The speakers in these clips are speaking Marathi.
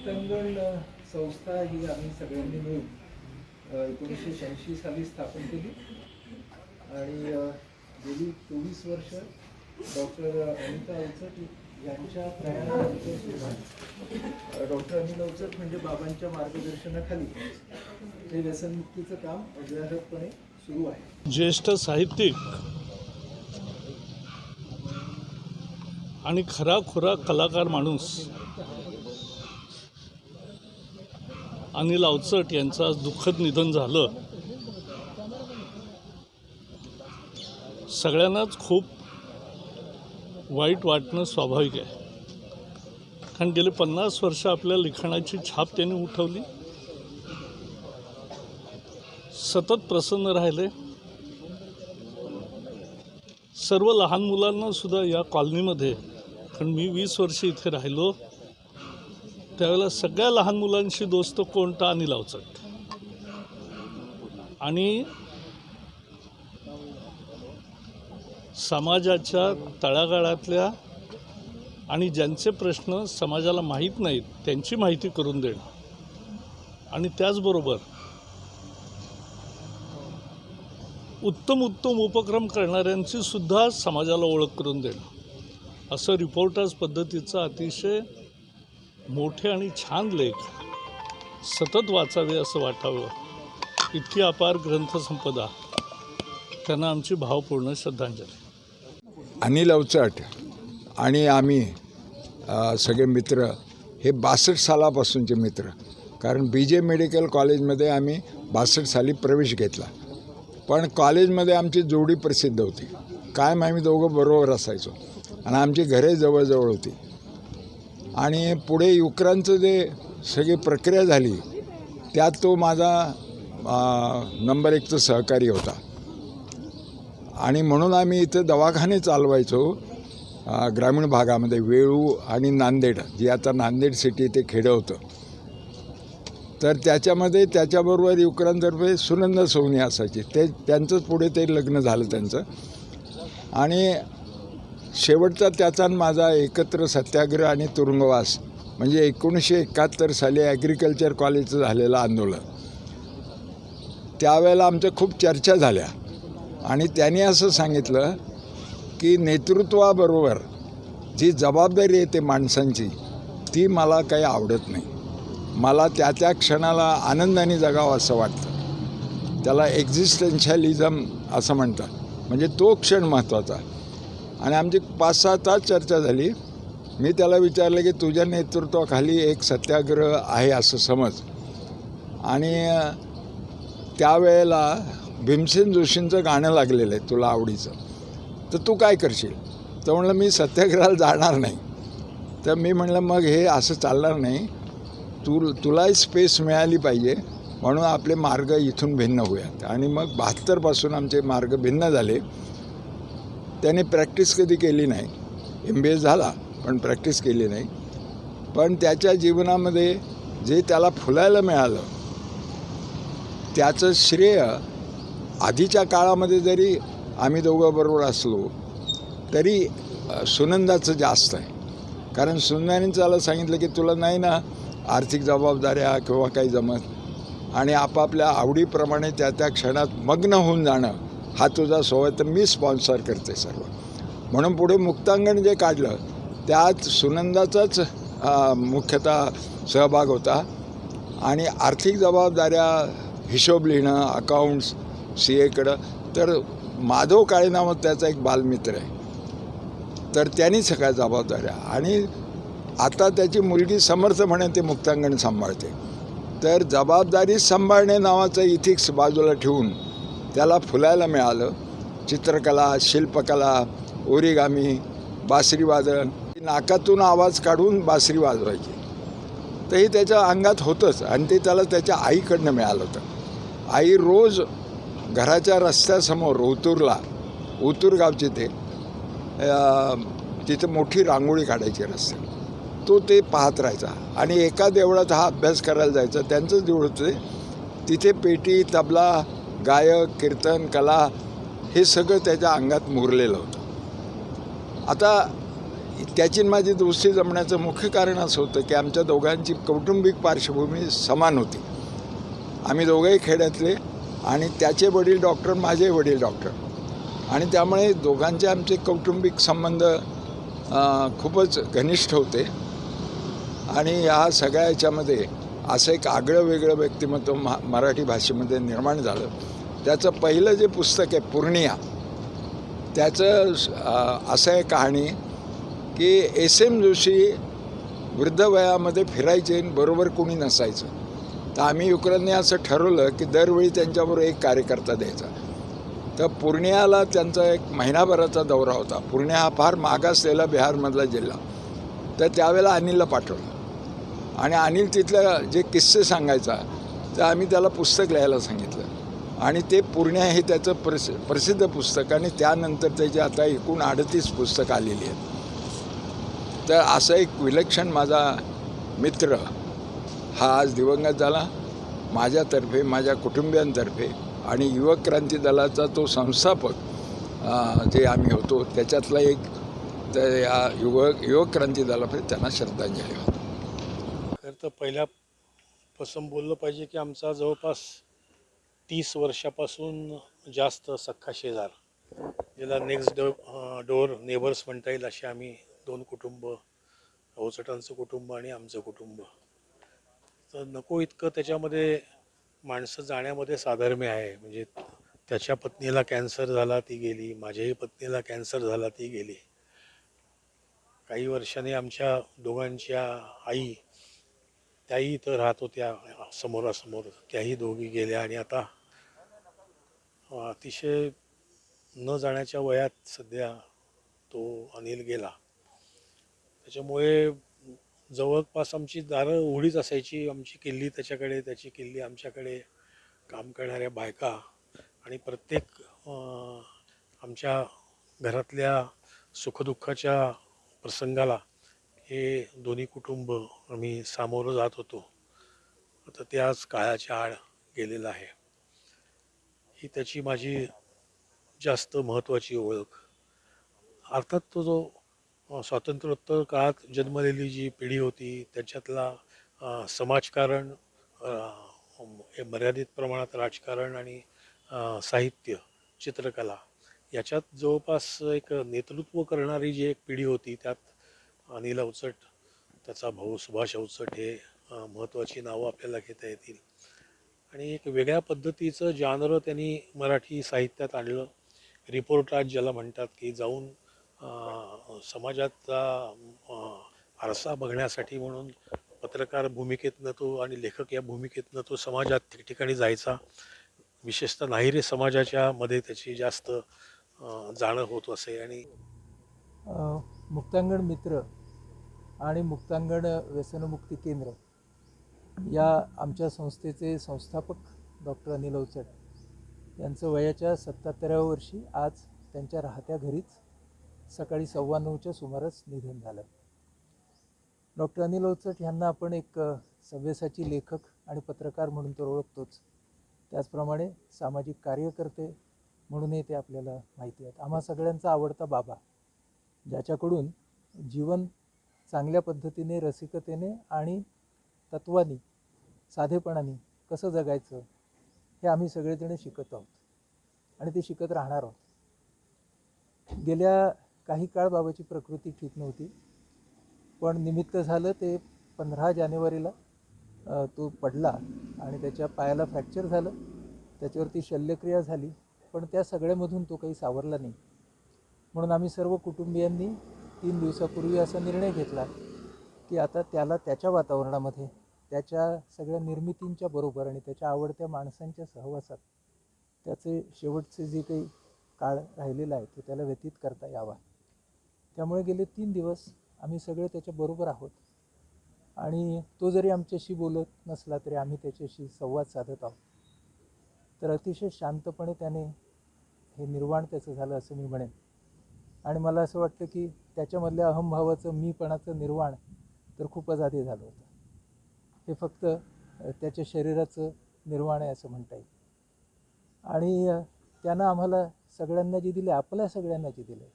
मुक्तांगण संस्था ही आम्ही सगळ्यांनी मिळून एकोणीसशे शहाऐंशी साली स्थापन केली. आणि गेली चोवीस वर्ष डॉक्टर अनिता अवचट यांच्या प्रयाणानंतर सुद्धा डॉक्टर अनिल अवचट म्हणजे बाबांच्या मार्गदर्शनाखाली. हे व्यसनमुक्तीचं काम अव्याहतपणे सुरू आहे. ज्येष्ठ साहित्यिक आणि खरा खुरा कलाकार माणूस अनिल अवचट यांचं आज दुःखद निधन झालं. सगळ्यांनाच खूप वाईट वाटणं स्वाभाविक आहे. कारण गेले पन्नास वर्ष आपल्या लिखाणाची छाप त्यांनी उठवली. सतत प्रसन्न राहिले. सर्व लहान मुलांना सुद्धा या कॉलनीमध्ये कारण मी वीस वर्ष इथे राहिलो त्यावेळेला सगळ्या लहान मुलांशी दोस्त कोणता अनिल अवचट आणि समाजाच्या तळागाळातल्या आणि ज्यांचे प्रश्न समाजाला माहीत नाहीत त्यांची माहिती करून देणं. आणि त्याचबरोबर उत्तम उत्तम उपक्रम करणाऱ्यांची सुद्धा समाजाला ओळख करून देणं. असं रिपोर्टर्स पद्धतीचं अतिशय मोठे आणि छान लेख सतत वाचावे असं वाटावं इतकी अपार ग्रंथसंपदा. त्यांना आमची भावपूर्ण श्रद्धांजली. अनिल अवचट आणि आम्ही सगळे मित्र हे बासष्ट सालापासूनचे मित्र कारण बी जे मेडिकल कॉलेजमध्ये आम्ही बासष्ट साली प्रवेश घेतला. पण कॉलेजमध्ये आमची जोडी प्रसिद्ध होती. कायम आम्ही दोघं बरोबर असायचो. आणि आमची घरे जवळजवळ होती. आणि पुढे युक्रांचं जे सगळी प्रक्रिया झाली त्यात तो माझा नंबर एकचं सहकारी होता. आणि म्हणून आम्ही इथं दवाखाने चालवायचो ग्रामीण भागामध्ये वेळू आणि नांदेड जी आता नांदेड सिटी ते खेडं होतं. तर त्याच्यामध्ये त्याच्याबरोबर युक्रांतर्फे सुनंदा सोनी असायची. ते त्यांचंच पुढे ते लग्न झालं त्यांचं. आणि शेवटचा त्याचा आणि माझा एकत्र सत्याग्रह आणि तुरुंगवास म्हणजे एकोणीसशे एकाहत्तर साली ॲग्रिकल्चर कॉलेजचं झालेलं आंदोलन. त्यावेळेला आमच्या खूप चर्चा झाल्या. आणि त्यांनी असं सांगितलं की नेतृत्वाबरोबर जी जबाबदारी येते माणसांची ती मला काही आवडत नाही. मला त्या त्या क्षणाला आनंदाने जगावं असं वाटतं. त्याला एक्झिस्टन्शियलिझम असं म्हणतात. म्हणजे तो क्षण महत्त्वाचा. आणि आमची पाच सहा तास चर्चा झाली. मी त्याला विचारलं की तुझ्या नेतृत्वाखाली एक सत्याग्रह आहे असं समज. आणि त्यावेळेला भीमसेन जोशींचं गाणं लागलेलं आहे तुला आवडीचं. तर तू काय करशील? तर म्हणलं मी सत्याग्रहाला जाणार नाही. तर मी म्हणलं मग हे असं चालणार नाही. तू तुलाही स्पेस मिळाली पाहिजे. म्हणून आपले मार्ग इथून भिन्न होऊयात. आणि मग बहात्तरपासून आमचे मार्ग भिन्न झाले. त्याने प्रॅक्टिस कधी केली नाही. एम बी ए झाला पण प्रॅक्टिस केली नाही. पण त्याच्या जीवनामध्ये जे त्याला फुलायला मिळालं त्याचं श्रेय आधीच्या काळामध्ये जरी आम्ही दोघं बरोबर असलो तरी सुनंदाचं जास्त आहे. कारण सुनंदाने त्याला सांगितलं की तुला नाही ना आर्थिक जबाबदाऱ्या किंवा काही जमत. आणि आपापल्या आवडीप्रमाणे त्या त्या क्षणात मग्न होऊन जाणं हा तुझा स्वभाव तर मी स्पॉन्सर करते सर्व. म्हणून पुढे मुक्तांगण जे काढलं त्यात सुनंदाचाच मुख्यतः सहभाग होता. आणि आर्थिक जबाबदाऱ्या हिशोब लिहिणं अकाउंट्स सी एकडं तर माधव काळे नावात त्याचा एक बालमित्र आहे. तर त्यांनी सगळ्या जबाबदाऱ्या. आणि आता त्याची मुलगी समर्थ म्हणे ते मुक्तांगण सांभाळते. तर जबाबदारी सांभाळणे नावाचं इथिक्स बाजूला ठेवून त्याला फुलायला मिळालं. चित्रकला शिल्पकला ओरिगामी बासरी वादन. नाकातून आवाज काढून बासरी वाजवायची. तर हे त्याच्या अंगात होतंच आणि ते त्याला त्याच्या आईकडनं मिळालं होतं. आई रोज घराच्या रस्त्यासमोर ओतूरला ओतूर गावचे ते तिथे तिथं मोठी रांगोळी काढायची रस्ते तो ते पाहत राहायचा आणि एका देवळात हा अभ्यास करायला जायचा. त्यांचंच देऊळ होते तिथे पेटी तबला गायक कीर्तन कला हे सगळं त्याच्या अंगात मुरलेलं होतं. आता त्याची माझी दोस्ती जमण्याचं मुख्य कारण असं होतं की आमच्या दोघांची कौटुंबिक पार्श्वभूमी समान होती. आम्ही दोघंही खेड्यातले आणि त्याचे वडील डॉक्टर माझे वडील डॉक्टर. आणि त्यामुळे दोघांचे आमचे कौटुंबिक संबंध खूपच घनिष्ठ होते. आणि ह्या सगळ्या याच्यामध्ये असं एक आगळं वेगळं व्यक्तिमत्व मा मराठी भाषेमध्ये निर्माण झालं. त्याचं पहिलं जे पुस्तक आहे पूर्णिया त्याचं असं आहे कहाणी की एस एम जोशी वृद्ध वयामध्ये फिरायचे आणि बरोबर कोणी नसायचं. तर आम्ही युक्रांनी असं ठरवलं की दरवेळी त्यांच्याबरोबर एक कार्यकर्ता द्यायचा. तर पूर्णियाला त्यांचा एक महिनाभराचा दौरा होता. पूर्णिया हा फार मागासलेला बिहारमधला जिल्हा. तर त्यावेळेला अनिलला पाठवलं. आणि अनिल तिथल्या जे किस्से सांगायचा तर आम्ही त्याला पुस्तक लिहायला सांगितलं. आणि ते पूर्णिया हे त्याचं प्रसि प्रसिद्ध पुस्तक आणि त्यानंतर त्याची आता एकूण अडतीस पुस्तकं आलेली आहेत. तर असं एक विलक्षण माझा मित्र हा आज दिवंगत झाला. माझ्यातर्फे माझ्या कुटुंबियांतर्फे आणि युवक क्रांती दलाचा तो संस्थापक जे आम्ही होतो त्याच्यातला एक तर या युवक युवक क्रांती दलाकडे त्यांना श्रद्धांजली होती तर पहिल्यापासून बोललं पाहिजे की आमचा जवळपास तीस वर्षापासून जास्त सख्खा शेजार ज्याला नेक्स्ट डो डोअर नेबर्स म्हणता येईल असे आम्ही दोन कुटुंब अवचटांचं कुटुंब आणि आमचं कुटुंब. तर नको इतकं त्याच्यामध्ये माणसं जाण्यामध्ये साधर्म्य आहे. म्हणजे त्याच्या पत्नीला कॅन्सर झाला ती गेली. माझ्याही पत्नीला कॅन्सर झाला ती गेली. काही वर्षाने आमच्या दोघांच्या आई त्याही इथं राहत होत्या समोरासमोर. त्याही दोघी गेल्या आणि आता अतिशय न जाण्याच्या वयात सध्या तो अनिल गेला. त्याच्यामुळे जवळपास आमची दारं उघडीच असायची. आमची किल्ली त्याच्याकडे त्याची किल्ली आमच्याकडे काम करणाऱ्या बायका आणि प्रत्येक आमच्या घरातल्या सुखदुःखाच्या प्रसंगाला हे दोन्ही कुटुंब आम्ही सामोरं जात होतो. आता ते आज काळाच्या आड गेलेलं आहे. ही त्याची माझी जास्त महत्त्वाची ओळख. अर्थात तो जो स्वातंत्र्योत्तर काळात जन्मलेली जी पिढी होती त्याच्यातला समाजकारण हे मर्यादित प्रमाणात राजकारण आणि साहित्य चित्रकला याच्यात जवळपास एक नेतृत्व करणारी जी एक पिढी होती त्यात अनिल अवचट त्याचा भाऊ सुभाष अवचट हे महत्त्वाची नावं आपल्याला घेता येतील. आणि एक वेगळ्या पद्धतीचं जानर त्यांनी मराठी साहित्यात आणलं. रिपोर्टाज ज्याला म्हणतात की जाऊन समाजाचा आरसा बघण्यासाठी म्हणून पत्रकार भूमिकेतनं तो आणि लेखक या भूमिकेतनं तो समाजात ठिकठिकाणी जायचा. विशेषतः नाहिरे समाजाच्या मध्ये त्याची जास्त जाणं होत असे. आणि मुक्तांगण मित्र आणि मुक्तांगण व्यसनमुक्ती केंद्र या आमच्या संस्थेचे संस्थापक डॉक्टर अनिल अवचट यांचं वयाच्या सत्याहत्तराव्या वर्षी आज त्यांच्या राहत्या घरीच सकाळी सव्वा नऊच्या सुमारास निधन झालं. डॉक्टर अनिल अवचट यांना आपण एक सव्यसाची लेखक आणि पत्रकार म्हणून तर ओळखतोच. त्याचप्रमाणे सामाजिक कार्यकर्ते म्हणूनही ते आपल्याला माहिती आहेत. आम्हा सगळ्यांचा आवडता बाबा ज्याच्याकडून जीवन चांगल्या पद्धतीने रसिकतेने आणि तत्वानी साधेपणाने कसं जगायचं हे आम्ही सगळेजण शिकत आहोत. आणि ते शिकत राहणार आहोत. गेल्या काही काळ बाबाची प्रकृती ठीक नव्हती. पण निमित्त झालं ते पंधरा जानेवारीला तो पडला आणि त्याच्या पायाला फ्रॅक्चर झालं. त्याच्यावरती शल्यक्रिया झाली. पण त्या सगळ्यामधून तो काही सावरला नाही. म्हणून आम्ही सर्व कुटुंबियांनी तीन दिवसापूर्वी असा निर्णय घेतला की आता त्याला त्याच्या वातावरणामध्ये त्याच्या सगळ्या निर्मितींच्या बरोबर आणि त्याच्या आवडत्या माणसांच्या सहवासात त्याचे शेवटचे जे काही काळ राहिलेला आहे तो त्याला व्यतीत करता यावा. त्यामुळे गेले तीन दिवस आम्ही सगळे त्याच्याबरोबर आहोत. आणि तो जरी आमच्याशी बोलत नसला तरी आम्ही त्याच्याशी संवाद साधत आहोत. तर अतिशय शांतपणे त्याने हे निर्वाण त्याचं झालं असं मी म्हणेन. आणि मला असं वाटतं की त्याच्यामधल्या अहमभावाचं मीपणाचं निर्वाण तर खूपच आधी झालं होतं. हे फक्त त्याच्या शरीराचं निर्वाण आहे असं म्हणता येईल. आणि त्यानं आम्हाला सगळ्यांना जे दिले आपल्या सगळ्यांना जे दिले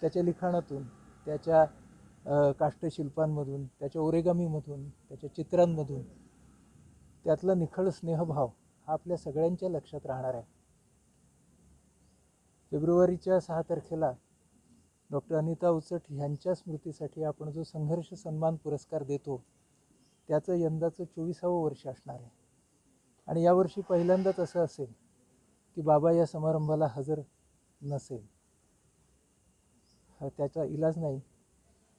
त्याच्या लिखाणातून त्याच्या काष्ठशिल्पांमधून काष्टशिल्पांमधून त्याच्या ओरेगामीमधून त्याच्या चित्रांमधून त्यातला निखळ स्नेहभाव हा आपल्या सगळ्यांच्या लक्षात राहणार आहे. फेब्रुवारीच्या सहा तारखेला डॉक्टर अनिता उचट ह्यांच्या स्मृतीसाठी आपण जो संघर्ष सन्मान पुरस्कार देतो त्याचं यंदाचं चोवीसावं वर्ष असणार आहे. आणि यावर्षी पहिल्यांदाच असं असेल की बाबा या समारंभाला हजर नसेल. हा त्याचा इलाज नाही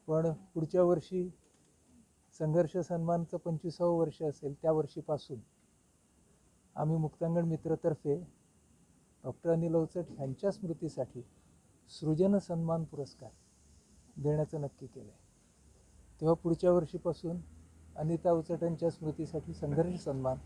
पण पुढच्या वर्षी संघर्ष सन्मानचं पंचवीसावं वर्ष असेल त्या वर्षीपासून आम्ही मुक्तांगण मित्रतर्फे डॉक्टर अनिल अवचट ह्यांच्या स्मृतीसाठी सृजन सन्मान पुरस्कार देण्याचं नक्की केलं आहे तेव्हा पुढच्या वर्षीपासून अनिता उचटांच्या स्मृतीसाठी संघर्ष सन्मान.